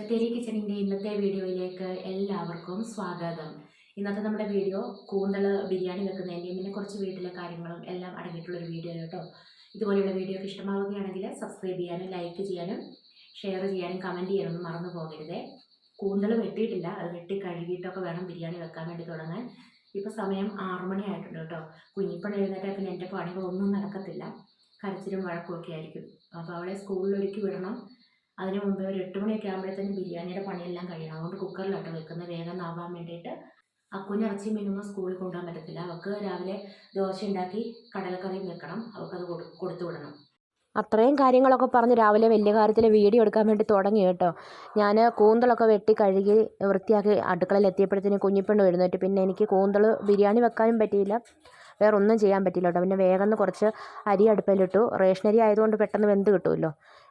ബത്തേരി കിച്ചണിന്റെ ഇന്നത്തെ വീഡിയോയിലേക്ക് എല്ലാവർക്കും സ്വാഗതം. ഇന്നത്തെ നമ്മുടെ വീഡിയോ കൂന്തൾ ബിരിയാണി വെക്കുന്നതിന്റെയും പിന്നെ കുറച്ച് വീട്ടിലെ കാര്യങ്ങളും എല്ലാം അടങ്ങിയിട്ടുള്ളൊരു വീഡിയോ കേട്ടോ. ഇതുപോലെയുള്ള വീഡിയോ ഒക്കെ ഇഷ്ടമാവുകയാണെങ്കിൽ സബ്സ്ക്രൈബ് ചെയ്യാനും ലൈക്ക് ചെയ്യാനും ഷെയർ ചെയ്യാനും കമന്റ് ചെയ്യാനൊന്നും മറന്നു പോകരുതേ. കൂന്തൾ വെട്ടിയിട്ടില്ല അത് വെട്ടി കഴുകിയിട്ടൊക്കെ വേണം ബിരിയാണി വെക്കാൻ വേണ്ടി തുടങ്ങാൻ. ഇപ്പോൾ സമയം ആറു മണി ആയിട്ടുണ്ട് കേട്ടോ. കുഞ്ഞിപ്പണി എഴുന്നേറ്റാൽ പിന്നെ എന്റെ പണികളൊന്നും നടക്കത്തില്ല. കരച്ചിലും വഴക്കും ഒക്കെ ആയിരിക്കും. അപ്പോൾ അവളെ സ്കൂളിലൊരുക്കി വിടണം. അതിന് മുമ്പേ ഒരു എട്ട് മണിയൊക്കെ ആകുമ്പോഴത്തേനും ബിരിയാണിയുടെ പണിയെല്ലാം കഴിയണം. അതുകൊണ്ട് കുക്കറിലാട്ടോ വെക്കുന്നത്. വേഗം ആവാൻ വേണ്ടിയിട്ട് അക്കുഞ്ഞ് ഇറച്ചി മീനൊന്നും സ്കൂളിൽ കൊണ്ടുപോകാൻ പറ്റത്തില്ല. അവൾക്ക് രാവിലെ ദോശ ഉണ്ടാക്കി കടലക്കറിയും വെക്കണം. അവൾക്കത് കൊടുത്തു വിടണം. അത്രയും കാര്യങ്ങളൊക്കെ പറഞ്ഞ് രാവിലെ വലിയ കാര്യത്തിൽ വീഡിയോ എടുക്കാൻ വേണ്ടി തുടങ്ങി കേട്ടോ. ഞാൻ കൂന്തളൊക്കെ വെട്ടി കഴുകി വൃത്തിയാക്കി അടുക്കളയിൽ എത്തിയപ്പോഴത്തേനും കുഞ്ഞിപ്പെണ്ണ് എഴുന്നേറ്റ്. പിന്നെ എനിക്ക് കൂന്തൾ ബിരിയാണി വെക്കാനും പറ്റിയില്ല. വേറെ ഒന്നും ചെയ്യാൻ പറ്റില്ല കേട്ടോ. പിന്നെ വേഗം കുറച്ച് അരി അടുപ്പിലിട്ടു. റേഷനരി ആയതുകൊണ്ട് പെട്ടെന്ന് വെന്ത് കിട്ടുമല്ലോ.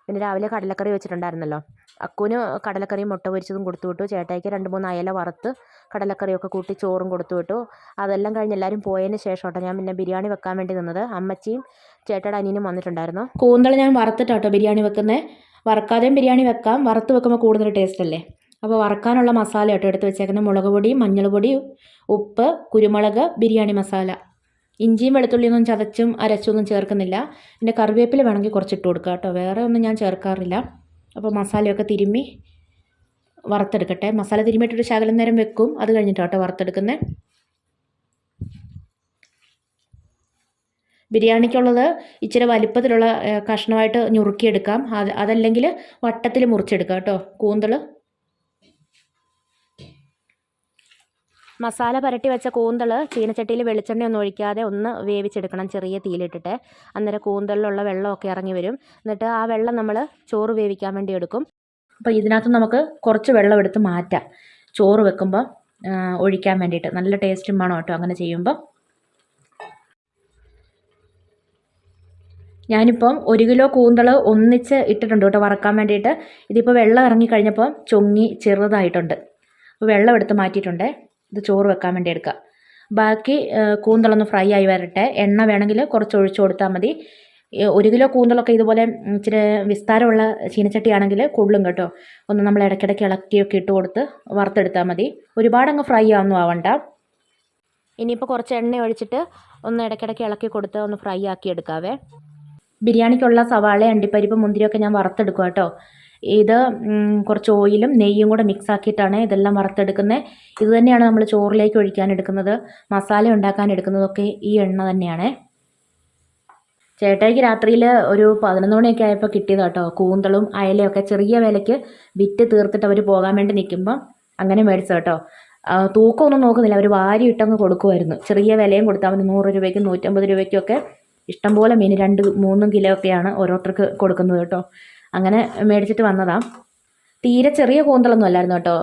പിന്നെ രാവിലെ കടലക്കറി വെച്ചിട്ടുണ്ടായിരുന്നല്ലോ. അക്കുവിന് കടലക്കറിയും മുട്ട പൊരിച്ചതും കൊടുത്തു വിട്ടു. ചേട്ടായിക്ക് രണ്ട് മൂന്ന് അയല വറുത്ത് കടലക്കറിയൊക്കെ കൂട്ടി ചോറും കൊടുത്തു വിട്ടു. അതെല്ലാം കഴിഞ്ഞ് എല്ലാവരും പോയതിന് ശേഷം കേട്ടോ ഞാൻ പിന്നെ ബിരിയാണി വെക്കാൻ വേണ്ടി നിന്നത്. അമ്മച്ചിയും ചേട്ടയുടെ അനിയനും വന്നിട്ടുണ്ടായിരുന്നു. കൂന്തൾ ഞാൻ വറുത്തിട്ടാട്ടോ ബിരിയാണി വെക്കുന്നത് വറക്കാതെയും ബിരിയാണി വെക്കാം. വറുത്ത് വെക്കുമ്പോൾ കൂടുതൽ ടേസ്റ്റ് അല്ലേ? അപ്പോൾ വറക്കാനുള്ള മസാല കേട്ടോ എടുത്ത് വെച്ചേക്കുന്നത് മുളക് പൊടി മഞ്ഞൾ പൊടി ഉപ്പ് കുരുമുളക് ബിരിയാണി മസാല. ഇഞ്ചിയും വെളുത്തുള്ളിയൊന്നും ചതച്ചും അരച്ചൊന്നും ചേർക്കുന്നില്ല. പിന്നെ കറിവേപ്പില വേണമെങ്കിൽ കുറച്ചിട്ട് കൊടുക്കുക കേട്ടോ. വേറെ ഒന്നും ഞാൻ ചേർക്കാറില്ല. അപ്പോൾ മസാലയൊക്കെ തിരുമ്മി വറുത്തെടുക്കട്ടെ. മസാല തിരുമ്മിയിട്ടൊരു ശകലം നേരം വെക്കും. അത് കഴിഞ്ഞിട്ടാട്ടോ വറുത്തെടുക്കുന്നത്. ബിരിയാണിക്കുള്ളത് ഇച്ചിരി വലിപ്പത്തിലുള്ള കഷ്ണമായിട്ട് ഞുറുക്കിയെടുക്കാം. അത് അതല്ലെങ്കിൽ വട്ടത്തിൽ മുറിച്ചെടുക്കാം കേട്ടോ. കൂന്തൾ മസാല പുരട്ടി വെച്ച കൂന്തൾ ചീനച്ചട്ടിയിൽ വെളിച്ചെണ്ണ ഒന്നും ഒഴിക്കാതെ ഒന്ന് വേവിച്ചെടുക്കണം ചെറിയ തീയിലിട്ടിട്ട്. അന്നേരം കൂന്തലിലുള്ള വെള്ളമൊക്കെ ഇറങ്ങി വരും. എന്നിട്ട് ആ വെള്ളം നമ്മൾ ചോറ് വേവിക്കാൻ വേണ്ടി എടുക്കും. അപ്പോൾ ഇതിനകത്ത് നമുക്ക് കുറച്ച് വെള്ളം എടുത്ത് മാറ്റാം. ചോറ് വെക്കുമ്പോൾ ഒഴിക്കാൻ വേണ്ടിയിട്ട്. നല്ല ടേസ്റ്റും വേണം കേട്ടോ അങ്ങനെ ചെയ്യുമ്പോൾ ഞാനിപ്പം ഒരു കിലോ കൂന്തൾ ഒന്നിച്ച് ഇട്ടിട്ടുണ്ട് കേട്ടോ വറക്കാൻ വേണ്ടിയിട്ട്. ഇതിപ്പോൾ വെള്ളം ഇറങ്ങി കഴിഞ്ഞപ്പോൾ ചൊങ്ങി ചെറുതായിട്ടുണ്ട്. വെള്ളം എടുത്ത് മാറ്റിയിട്ടുണ്ട്. ഇത് ചോറ് വെക്കാൻ വേണ്ടി എടുക്കുക. ബാക്കി കൂന്തളൊന്ന് ഫ്രൈ ആയി വരട്ടെ. എണ്ണ വേണമെങ്കിൽ കുറച്ച് ഒഴിച്ചു കൊടുത്താൽ മതി. ഒരു കിലോ കൂന്തളൊക്കെ ഇതുപോലെ ഇച്ചിരി വിസ്താരമുള്ള ചീനച്ചട്ടിയാണെങ്കിൽ കൊള്ളും കേട്ടോ. ഒന്ന് നമ്മൾ ഇടയ്ക്കിടയ്ക്ക് ഇളക്കിയൊക്കെ ഇട്ട് കൊടുത്ത് വറുത്തെടുത്താൽ മതി. ഒരുപാടങ്ങ് ഫ്രൈ ആവുന്നു ആവണ്ട. ഇനിയിപ്പോൾ കുറച്ച് എണ്ണ ഒഴിച്ചിട്ട് ഒന്ന് ഇടയ്ക്കിടയ്ക്ക് ഇളക്കി കൊടുത്ത് ഒന്ന് ഫ്രൈ ആക്കി എടുക്കാവേ. ബിരിയാണിക്കുള്ള സവാള അണ്ടിപ്പരിപ്പ് മുന്തിരിയൊക്കെ ഞാൻ വറുത്തെടുക്കുക കേട്ടോ. ഇത് കുറച്ച് ഓയിലും നെയ്യും കൂടെ മിക്സ് ആക്കിയിട്ടാണ് ഇതെല്ലാം വറുത്തെടുക്കുന്നത് ഇത് തന്നെയാണ് നമ്മൾ ചോറിലേക്ക് ഒഴിക്കാൻ എടുക്കുന്നത്. മസാല ഉണ്ടാക്കാൻ എടുക്കുന്നതൊക്കെ ഈ എണ്ണ തന്നെയാണ്. ചേട്ടായിക്ക് രാത്രിയിൽ ഒരു പതിനൊന്ന് മണിയൊക്കെ ആയപ്പോൾ കിട്ടിയത് കേട്ടോ കൂന്തളും അയലയൊക്കെ ചെറിയ വിലയ്ക്ക് വിറ്റ് തീർത്തിട്ട് അവർ പോകാൻ വേണ്ടി നിൽക്കുമ്പോൾ അങ്ങനെ മേടിച്ചു കേട്ടോ തൂക്കമൊന്നും നോക്കുന്നില്ല. അവർ വാരി ഇട്ടങ്ങ് കൊടുക്കുമായിരുന്നു ചെറിയ വിലയും കൊടുത്താൽ മതി. നൂറ് രൂപയ്ക്കും നൂറ്റമ്പത് രൂപയ്ക്കൊക്കെ ഇഷ്ടംപോലെ മീൻ രണ്ട് മൂന്നും കിലോ ഒക്കെയാണ് ഓരോരുത്തർക്ക് കൊടുക്കുന്നത് കേട്ടോ അങ്ങനെ മേടിച്ചിട്ട് വന്നതാണ് തീരെ ചെറിയ കൂന്തളൊന്നും അല്ലായിരുന്നു കേട്ടോ.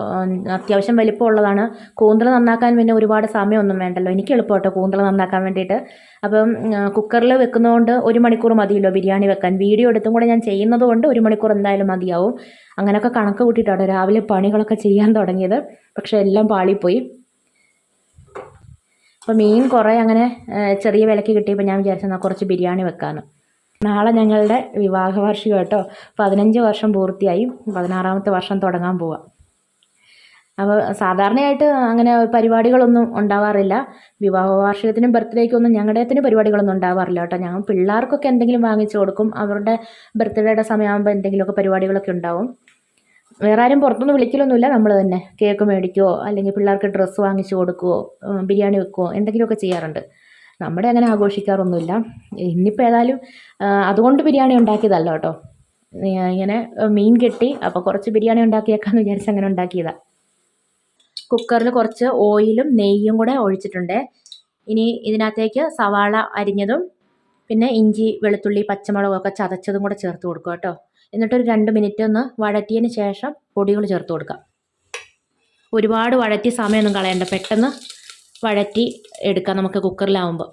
അത്യാവശ്യം വലിപ്പമുള്ളതാണ്. കൂന്തൾ നന്നാക്കാൻ പിന്നെ ഒരുപാട് സമയമൊന്നും വേണ്ടല്ലോ. എനിക്ക് എളുപ്പം കേട്ടോ കൂന്തൾ നന്നാക്കാൻ വേണ്ടിയിട്ട്. അപ്പം കുക്കറിൽ വെക്കുന്നതുകൊണ്ട് ഒരു മണിക്കൂർ മതിയല്ലോ ബിരിയാണി വെക്കാൻ. വീഡിയോ എടുത്തും കൂടെ ഞാൻ ചെയ്യുന്നത് കൊണ്ട് ഒരു മണിക്കൂർ എന്തായാലും മതിയാവും. അങ്ങനെയൊക്കെ കണക്ക് കൂട്ടിയിട്ടാണ് രാവിലെ പണികളൊക്കെ ചെയ്യാൻ തുടങ്ങിയത്. പക്ഷേ എല്ലാം പാളിപ്പോയി. അപ്പോൾ മീൻ കുറേ അങ്ങനെ ചെറിയ വിലയ്ക്ക് കിട്ടിയപ്പോൾ ഞാൻ വിചാരിച്ചെന്നാൽ കുറച്ച് ബിരിയാണി വെക്കാമെന്ന് നാളെ ഞങ്ങളുടെ വിവാഹ വാർഷികം കേട്ടോ. പതിനഞ്ച് വർഷം പൂർത്തിയായി. പതിനാറാമത്തെ വർഷം തുടങ്ങാൻ പോവാം. അപ്പോൾ സാധാരണയായിട്ട് അങ്ങനെ പരിപാടികളൊന്നും ഉണ്ടാവാറില്ല. വിവാഹ വാർഷികത്തിനും ബർത്ത്ഡേക്കൊന്നും ഞങ്ങളുടെത്തിന് പരിപാടികളൊന്നും ഉണ്ടാവാറില്ല കേട്ടോ. ഞങ്ങൾ പിള്ളേർക്കൊക്കെ എന്തെങ്കിലും വാങ്ങിച്ചു കൊടുക്കും. അവരുടെ ബർത്ത്ഡേയുടെ സമയമാകുമ്പോൾ എന്തെങ്കിലുമൊക്കെ പരിപാടികളൊക്കെ ഉണ്ടാവും. വേറെ ആരും പുറത്തുനിന്ന് വിളിക്കലൊന്നുമില്ല. നമ്മൾ തന്നെ കേക്ക് മേടിക്കുവോ അല്ലെങ്കിൽ പിള്ളേർക്ക് ഡ്രസ്സ് വാങ്ങിച്ചു കൊടുക്കുവോ ബിരിയാണി വെക്കുവോ എന്തെങ്കിലുമൊക്കെ ചെയ്യാറുണ്ട്. നമ്മുടെ അങ്ങനെ ആഘോഷിക്കാറൊന്നുമില്ല. ഇന്നിപ്പോൾ ഏതായാലും അതുകൊണ്ട് ബിരിയാണി ഉണ്ടാക്കിയതല്ല കേട്ടോ. ഇങ്ങനെ മീൻ കെട്ടി. അപ്പോൾ കുറച്ച് ബിരിയാണി ഉണ്ടാക്കിയേക്കാന്ന് വിചാരിച്ച് അങ്ങനെ ഉണ്ടാക്കിയതാണ് കുക്കറിൽ കുറച്ച് ഓയിലും നെയ്യും കൂടെ ഒഴിച്ചിട്ടുണ്ട്. ഇനി ഇതിനകത്തേക്ക് സവാള അരിഞ്ഞതും പിന്നെ ഇഞ്ചി വെളുത്തുള്ളി പച്ചമുളകൊക്കെ ചതച്ചതും കൂടെ ചേർത്ത് കൊടുക്കുക കേട്ടോ. എന്നിട്ടൊരു രണ്ട് മിനിറ്റ് ഒന്ന് വഴറ്റിയതിന് ശേഷം പൊടികൾ ചേർത്ത് കൊടുക്കാം. ഒരുപാട് വഴറ്റി സമയമൊന്നും കളയണ്ട. പെട്ടെന്ന് വഴറ്റി എടുക്കാം നമുക്ക് കുക്കറിലാവുമ്പോൾ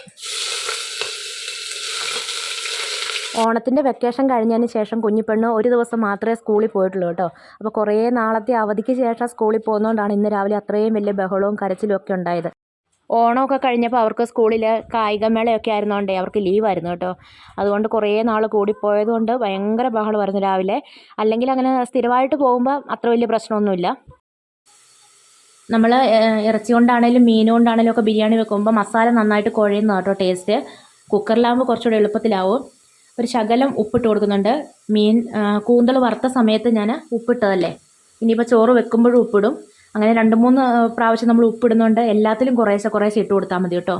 ഓണത്തിന്റെ വെക്കേഷൻ കഴിഞ്ഞതിന് ശേഷം കുഞ്ഞിപ്പെണ്ണ് ഒരു ദിവസം മാത്രമേ സ്കൂളിൽ പോയിട്ടുള്ളൂ കേട്ടോ. അപ്പോൾ കുറേ നാളത്തെ അവധിക്ക് ശേഷം സ്കൂളിൽ പോകുന്നതുകൊണ്ടാണ് ഇന്ന് രാവിലെ അത്രയും വലിയ ബഹളവും കരച്ചിലും ഒക്കെ ഉണ്ടായത്. ഓണമൊക്കെ കഴിഞ്ഞപ്പോൾ അവർക്ക് സ്കൂളിൽ കായികമേളയൊക്കെ ആയിരുന്നോണ്ടേ അവർക്ക് ലീവായിരുന്നു കേട്ടോ. അതുകൊണ്ട് കുറേ നാൾ കൂടിപ്പോയതുകൊണ്ട് ഭയങ്കര ബഹളമായിരുന്നു രാവിലെ. അല്ലെങ്കിൽ അങ്ങനെ സ്ഥിരമായിട്ട് പോകുമ്പോൾ അത്ര വലിയ പ്രശ്നമൊന്നുമില്ല. നമ്മൾ ഇറച്ചി കൊണ്ടാണേലും മീൻ കൊണ്ടാണേലും ഒക്കെ ബിരിയാണി വെക്കുമ്പോൾ മസാല നന്നായിട്ട് കുഴയുന്ന കേട്ടോ ടേസ്റ്റ്. കുക്കറിലാകുമ്പോൾ കുറച്ചുകൂടെ എളുപ്പത്തിലാവും. ഒരു ശകലം ഉപ്പിട്ട് കൊടുക്കുന്നുണ്ട്. മീൻ കൂന്തൽ വറുത്ത സമയത്ത് ഞാൻ ഉപ്പിട്ടതല്ലേ? ഇനിയിപ്പോൾ ചോറ് വെക്കുമ്പോഴും ഉപ്പിടും. അങ്ങനെ രണ്ട് മൂന്ന് പ്രാവശ്യം നമ്മൾ ഉപ്പിടുന്നുണ്ട്. എല്ലാത്തിലും കുറേശ്ശെ കുറേശ്ശെ ഇട്ട് കൊടുത്താൽ മതി കേട്ടോ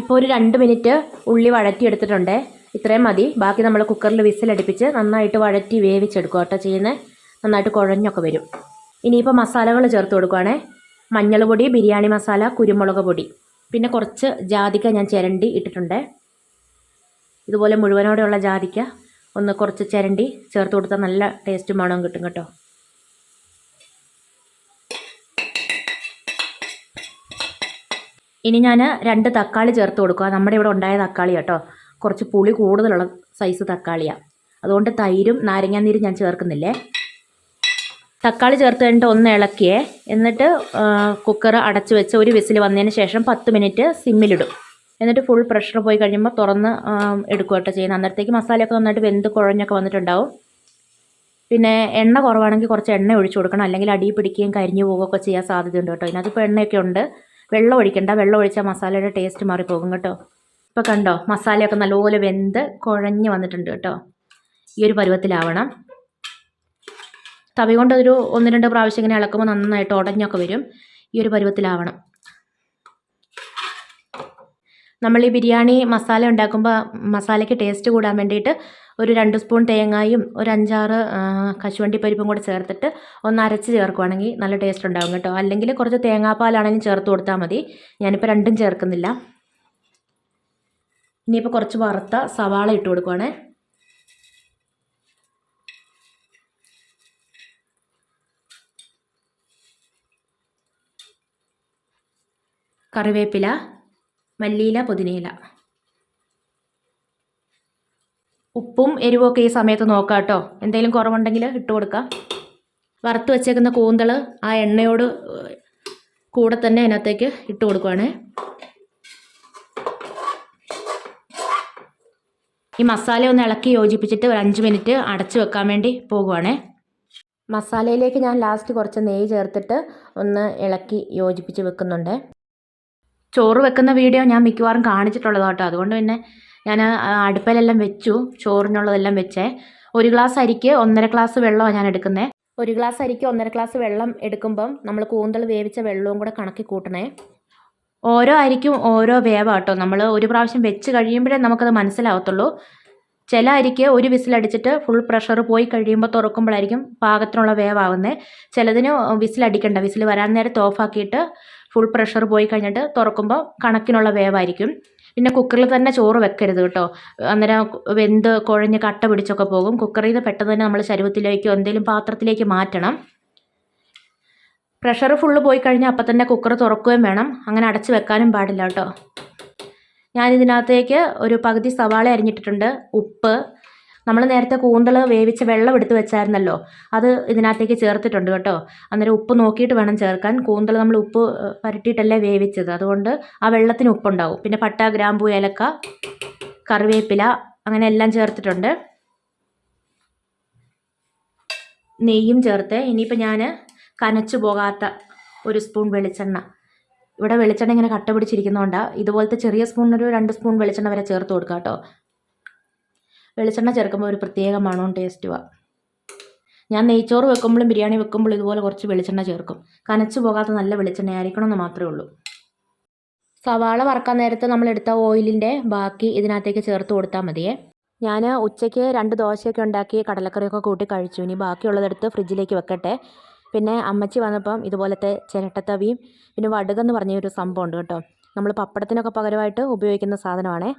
ഇപ്പോൾ ഒരു രണ്ട് മിനിറ്റ് ഉള്ളി വഴറ്റിയെടുത്തിട്ടുണ്ട്. ഇത്രയും മതി. ബാക്കി നമ്മൾ കുക്കറിൽ വിസിലടിപ്പിച്ച് നന്നായിട്ട് വഴറ്റി വേവിച്ചെടുക്കുക കേട്ടോ ചെയ്യുന്നത് നന്നായിട്ട് കുഴഞ്ഞൊക്കെ വരും. ഇനിയിപ്പോൾ മസാലകൾ ചേർത്ത് കൊടുക്കുവാണേ. മഞ്ഞൾ പൊടി ബിരിയാണി മസാല കുരുമുളക് പൊടി. പിന്നെ കുറച്ച് ജാതിക്ക ഞാൻ ചിരണ്ടി ഇട്ടിട്ടുണ്ട്. ഇതുപോലെ മുഴുവനോടെയുള്ള ജാതിക്ക ഒന്ന് കുറച്ച് ചിരണ്ടി ചേർത്ത് കൊടുത്താൽ നല്ല ടേസ്റ്റും മണവും കിട്ടും കേട്ടോ. ഇനി ഞാൻ രണ്ട് തക്കാളി ചേർത്ത് കൊടുക്കുക നമ്മുടെ ഇവിടെ ഉണ്ടായ തക്കാളി കേട്ടോ. കുറച്ച് പുളി കൂടുതലുള്ള സൈസ് തക്കാളിയാണ് അതുകൊണ്ട് തൈരും നാരങ്ങാനീരും ഞാൻ ചേർക്കുന്നില്ലേ? തക്കാളി ചേർത്ത് കഴിഞ്ഞിട്ട് ഒന്ന് ഇളക്കിയേ എന്നിട്ട് കുക്കർ അടച്ച് വെച്ച് ഒരു വിസിൽ വന്നതിന് ശേഷം പത്ത് മിനിറ്റ് സിമ്മിലിടും. എന്നിട്ട് ഫുൾ പ്രഷർ പോയി കഴിയുമ്പോൾ തുറന്ന് എടുക്കുക കേട്ടോ ചെയ്യുന്നത്. അന്നേരത്തേക്ക് മസാലയൊക്കെ നന്നായിട്ട് വെന്ത് കുഴഞ്ഞൊക്കെ വന്നിട്ടുണ്ടാവും. പിന്നെ എണ്ണ കുറവാണെങ്കിൽ കുറച്ച് എണ്ണ ഒഴിച്ചു കൊടുക്കണം. അല്ലെങ്കിൽ അടി പിടിക്കുകയും കരിഞ്ഞു പോവുകയൊക്കെ ചെയ്യാൻ സാധ്യതയുണ്ട് കേട്ടോ. ഇതിനകത്ത് ഇപ്പോൾ എണ്ണയൊക്കെ ഉണ്ട്. വെള്ളം ഒഴിക്കണ്ട. വെള്ളം ഒഴിച്ചാൽ മസാലയുടെ ടേസ്റ്റ് മാറിപ്പോകും കേട്ടോ. ഇപ്പോൾ കണ്ടോ മസാലയൊക്കെ നല്ലപോലെ വെന്ത് കുഴഞ്ഞു വന്നിട്ടുണ്ട് കേട്ടോ. ഈ ഒരു പരുവത്തിലാവണം. തവി കൊണ്ടൊരു ഒന്ന് രണ്ട് പ്രാവശ്യം ഇങ്ങനെ ഇളക്കുമ്പോൾ നന്നായിട്ട് ഉടഞ്ഞൊക്കെ വരും. ഈ ഒരു പരുവത്തിലാവണം. നമ്മൾ ഈ ബിരിയാണി മസാല ഉണ്ടാക്കുമ്പോൾ മസാലയ്ക്ക് ടേസ്റ്റ് കൂടാൻ വേണ്ടിയിട്ട് ഒരു രണ്ട് സ്പൂൺ തേങ്ങായും ഒരു അഞ്ചാറ് കശുവണ്ടി പരിപ്പും കൂടെ ചേർത്തിട്ട് ഒന്ന് അരച്ച് ചേർക്കുവാണെങ്കിൽ നല്ല ടേസ്റ്റ് ഉണ്ടാകും കേട്ടോ. അല്ലെങ്കിൽ കുറച്ച് തേങ്ങാപ്പാലാണെങ്കിലും ചേർത്ത് കൊടുത്താൽ മതി. ഞാനിപ്പോൾ രണ്ടും ചേർക്കുന്നില്ല. ഇനിയിപ്പോൾ കുറച്ച് വറുത്ത സവാള ഇട്ട് കൊടുക്കുവാണേ. കറിവേപ്പില മല്ലിയില പുതിനയില. ഉപ്പും എരിവുമൊക്കെ ഈ സമയത്ത് നോക്കാം കേട്ടോ. എന്തെങ്കിലും കുറവുണ്ടെങ്കിൽ ഇട്ട് കൊടുക്കാം. വറുത്ത് വെച്ചേക്കുന്ന കൂന്തൾ ആ എണ്ണയോട് കൂടെ തന്നെ അതിനകത്തേക്ക് ഇട്ട് കൊടുക്കുവാണേ. ഈ മസാല ഒന്ന് ഇളക്കി യോജിപ്പിച്ചിട്ട് ഒരു അഞ്ച് മിനിറ്റ് അടച്ചു വെക്കാൻ വേണ്ടി പോകുവാണേ. മസാലയിലേക്ക് ഞാൻ ലാസ്റ്റ് കുറച്ച് നെയ്യ് ചേർത്തിട്ട് ഒന്ന് ഇളക്കി യോജിപ്പിച്ച് വെക്കുന്നുണ്ട്. ചോറ് വെക്കുന്ന വീഡിയോ ഞാൻ മിക്കവാറും കാണിച്ചിട്ടുള്ളത് കേട്ടോ. അതുകൊണ്ട് പിന്നെ ഞാൻ അടുപ്പിലെല്ലാം വെച്ചു ചോറിനുള്ളതെല്ലാം വെച്ചേ. ഒരു ഗ്ലാസ് അരിക്ക് ഒന്നര ഗ്ലാസ് വെള്ളമാണ് ഞാൻ എടുക്കുന്നത് ഒരു ഗ്ലാസ് അരിക്ക് ഒന്നര ഗ്ലാസ് വെള്ളം എടുക്കുമ്പം നമ്മൾ കൂന്തൽ വേവിച്ച വെള്ളവും കൂടെ കണക്കി കൂട്ടണേ. ഓരോ അരിക്കും ഓരോ വേവാട്ടോ. നമ്മൾ ഒരു പ്രാവശ്യം വെച്ച് കഴിയുമ്പോഴേ നമുക്കത് മനസ്സിലാവത്തുള്ളൂ. ചില അരിക്ക് ഒരു വിസിലടിച്ചിട്ട് ഫുൾ പ്രഷർ പോയി കഴിയുമ്പോൾ തുറക്കുമ്പോഴായിരിക്കും പാകത്തിനുള്ള വേവാവുന്നത് ചിലതിന് വിസിലടിക്കണ്ട. വിസിൽ വരാൻ നേരത്തെ ഓഫാക്കിയിട്ട് ഫുൾ പ്രഷർ പോയി കഴിഞ്ഞിട്ട് തുറക്കുമ്പോൾ കണക്കിനുള്ള വേവായിരിക്കും. പിന്നെ കുക്കറിൽ തന്നെ ചോറ് വെക്കരുത് കേട്ടോ. അന്നേരം വെന്ത് കുഴഞ്ഞ് കട്ട പിടിച്ചൊക്കെ പോകും. കുക്കറിൽ നിന്ന് പെട്ടെന്ന് തന്നെ നമ്മൾ ശരീരത്തിലേക്കോ എന്തെങ്കിലും പാത്രത്തിലേക്ക് മാറ്റണം. പ്രഷർ ഫുള്ള് പോയി കഴിഞ്ഞാൽ അപ്പം തന്നെ കുക്കർ തുറക്കുകയും വേണം. അങ്ങനെ അടച്ചു വെക്കാനും പാടില്ല കേട്ടോ. ഞാനിതിനകത്തേക്ക് ഒരു പകുതി സവാള അരിഞ്ഞിട്ടിട്ടുണ്ട്. ഉപ്പ്. നമ്മൾ നേരത്തെ കൂന്തൽ വേവിച്ച് വെള്ളം എടുത്ത് വെച്ചായിരുന്നല്ലോ. അത് ഇതിനകത്തേക്ക് ചേർത്തിട്ടുണ്ട് കേട്ടോ. അന്നേരം ഉപ്പ് നോക്കിയിട്ട് വേണം ചേർക്കാൻ. കൂന്തൽ നമ്മൾ ഉപ്പ് പരട്ടിയിട്ടല്ലേ വേവിച്ചത്. അതുകൊണ്ട് ആ വെള്ളത്തിന് ഉപ്പുണ്ടാവും. പിന്നെ പട്ട ഗ്രാമ്പൂ ഏലക്ക കറിവേപ്പില അങ്ങനെ എല്ലാം ചേർത്തിട്ടുണ്ട്. നെയ്യും ചേർത്ത്. ഇനിയിപ്പോൾ ഞാൻ കനച്ചു പോകാത്ത ഒരു സ്പൂൺ വെളിച്ചെണ്ണ. ഇവിടെ വെളിച്ചെണ്ണ ഇങ്ങനെ കട്ട പിടിച്ചിരിക്കുന്നതുകൊണ്ട് ഇതുപോലത്തെ ചെറിയ സ്പൂൺ ഒരു രണ്ട് സ്പൂൺ വെളിച്ചെണ്ണ വരെ ചേർത്ത് കൊടുക്കാം കേട്ടോ വെളിച്ചെണ്ണ ചേർക്കുമ്പോൾ ഒരു പ്രത്യേക മണവും ടേസ്റ്റുമാണ് ഞാൻ നെയ്ച്ചോറ് വെക്കുമ്പോഴും ബിരിയാണി വെക്കുമ്പോഴും ഇതുപോലെ കുറച്ച് വെളിച്ചെണ്ണ ചേർക്കും. കനച്ചു പോകാത്ത നല്ല വെളിച്ചെണ്ണ ആയിരിക്കണം എന്ന് മാത്രമേ ഉള്ളൂ. സവാള വറക്കാൻ നേരത്തെ നമ്മൾ എടുത്ത ഓയിലിന്റെ ബാക്കി ഇതിനകത്തേക്ക് ചേർത്ത് കൊടുത്താൽ മതിയേ. ഞാൻ ഉച്ചയ്ക്ക് രണ്ട് ദോശയൊക്കെ ഉണ്ടാക്കി കടലക്കറിയൊക്കെ കൂട്ടി കഴിച്ചു. ഇനി ബാക്കിയുള്ളതെടുത്ത് ഫ്രിഡ്ജിലേക്ക് വെക്കട്ടെ. പിന്നെ അമ്മച്ചി വന്നപ്പം ഇതുപോലത്തെ ചിരട്ടത്തവിയും പിന്നെ വടുകെന്ന് പറഞ്ഞ ഒരു സംഭവം ഉണ്ട് കേട്ടോ. നമ്മൾ പപ്പടത്തിനൊക്കെ പകരമായിട്ട് ഉപയോഗിക്കുന്ന സാധനമാണേ.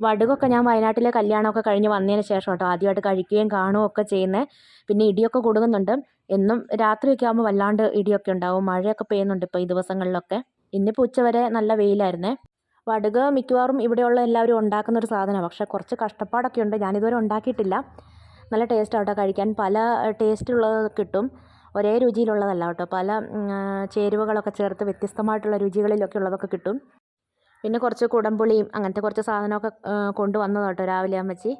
വടുകൊക്കെ ഞാൻ വയനാട്ടിലെ കല്യാണമൊക്കെ കഴിഞ്ഞ് വന്നതിന് ശേഷം കേട്ടോ ആദ്യമായിട്ട് കഴിക്കുകയും കാണുകയും ഒക്കെ ചെയ്യുന്നത് പിന്നെ ഇടിയൊക്കെ കൊടുക്കുന്നുണ്ട് എന്നും രാത്രിയൊക്കെ ആകുമ്പോൾ വല്ലാണ്ട് ഇടിയൊക്കെ ഉണ്ടാവും. മഴയൊക്കെ പെയ്യുന്നുണ്ട് ഇപ്പോൾ ഈ ദിവസങ്ങളിലൊക്കെ. ഇന്നിപ്പോൾ ഉച്ചവരെ നല്ല വെയിലായിരുന്നേ. വടുക മിക്കവാറും ഇവിടെയുള്ള എല്ലാവരും ഉണ്ടാക്കുന്ന ഒരു സാധനമാണ്. പക്ഷേ കുറച്ച് കഷ്ടപ്പാടൊക്കെ ഉണ്ട്. ഞാനിതുവരെ ഉണ്ടാക്കിയിട്ടില്ല. നല്ല ടേസ്റ്റ് ആവട്ടെ കഴിക്കാൻ. പല ടേസ്റ്റുള്ളത് കിട്ടും. ഒരേ രുചിയിലുള്ളതല്ല കേട്ടോ. പല ചേരുവകളൊക്കെ ചേർത്ത് വ്യത്യസ്തമായിട്ടുള്ള രുചികളിലൊക്കെ ഉള്ളതൊക്കെ കിട്ടും. പിന്നെ കുറച്ച് കുടംപുളിയും അങ്ങനത്തെ കുറച്ച് സാധനമൊക്കെ കൊണ്ടുവന്നതാട്ടോ രാവിലെ അമ്മച്ചി.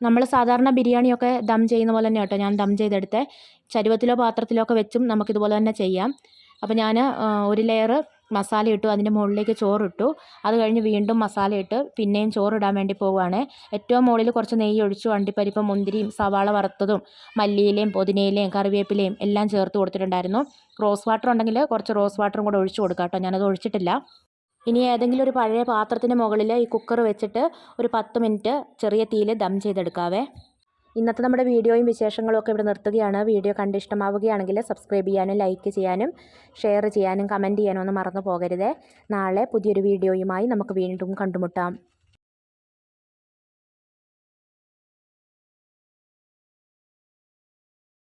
നമ്മൾ സാധാരണ ബിരിയാണിയൊക്കെ ദം ചെയ്യുന്ന പോലെ തന്നെ കേട്ടോ ഞാൻ ദം ചെയ്തെടുത്തേ. ചരുവത്തിലോ പാത്രത്തിലോ ഒക്കെ വെച്ചും നമുക്കിതുപോലെ തന്നെ ചെയ്യാം. അപ്പോൾ ഞാൻ ഒരു ലെയർ മസാല ഇട്ടു അതിന്റെ മുകളിലേക്ക് ചോറിട്ടു. അത് കഴിഞ്ഞ് വീണ്ടും മസാല ഇട്ട് പിന്നെയും ചോറിടാൻ വേണ്ടി പോവുകയാണ് ഏറ്റവും മുകളിൽ കുറച്ച് നെയ്യ് ഒഴിച്ചു അണ്ടിപ്പരിപ്പ് മുന്തിരിയും സവാള വറുത്തതും മല്ലിയിലയും പുതിനയിലയും കറിവേപ്പിലയും എല്ലാം ചേർത്ത് കൊടുത്തിട്ടുണ്ടായിരുന്നു. റോസ് വാട്ടർ ഉണ്ടെങ്കിൽ കുറച്ച് റോസ് വാട്ടറും കൂടെ ഒഴിച്ചു കൊടുക്കാം കേട്ടോ. ഞാനത് ഒഴിച്ചിട്ടില്ല. ഇനി ഏതെങ്കിലും ഒരു പഴയ പാത്രത്തിന് മുകളിൽ ഈ കുക്കർ വെച്ചിട്ട് ഒരു പത്ത് മിനിറ്റ് ചെറിയ തീയിൽ ദം ചെയ്തെടുക്കാവേ. ഇന്നത്തെ നമ്മുടെ വീഡിയോയും വിശേഷങ്ങളും ഒക്കെ ഇവിടെ നിർത്തുകയാണ്. വീഡിയോ കണ്ട് ഇഷ്ടമാവുകയാണെങ്കിൽ സബ്സ്ക്രൈബ് ചെയ്യാനും ലൈക്ക് ചെയ്യാനും ഷെയർ ചെയ്യാനും കമന്റ് ചെയ്യാനും ഒന്നും മറന്നു പോകരുതേ. നാളെ പുതിയൊരു വീഡിയോയുമായി നമുക്ക് വീണ്ടും കണ്ടുമുട്ടാം.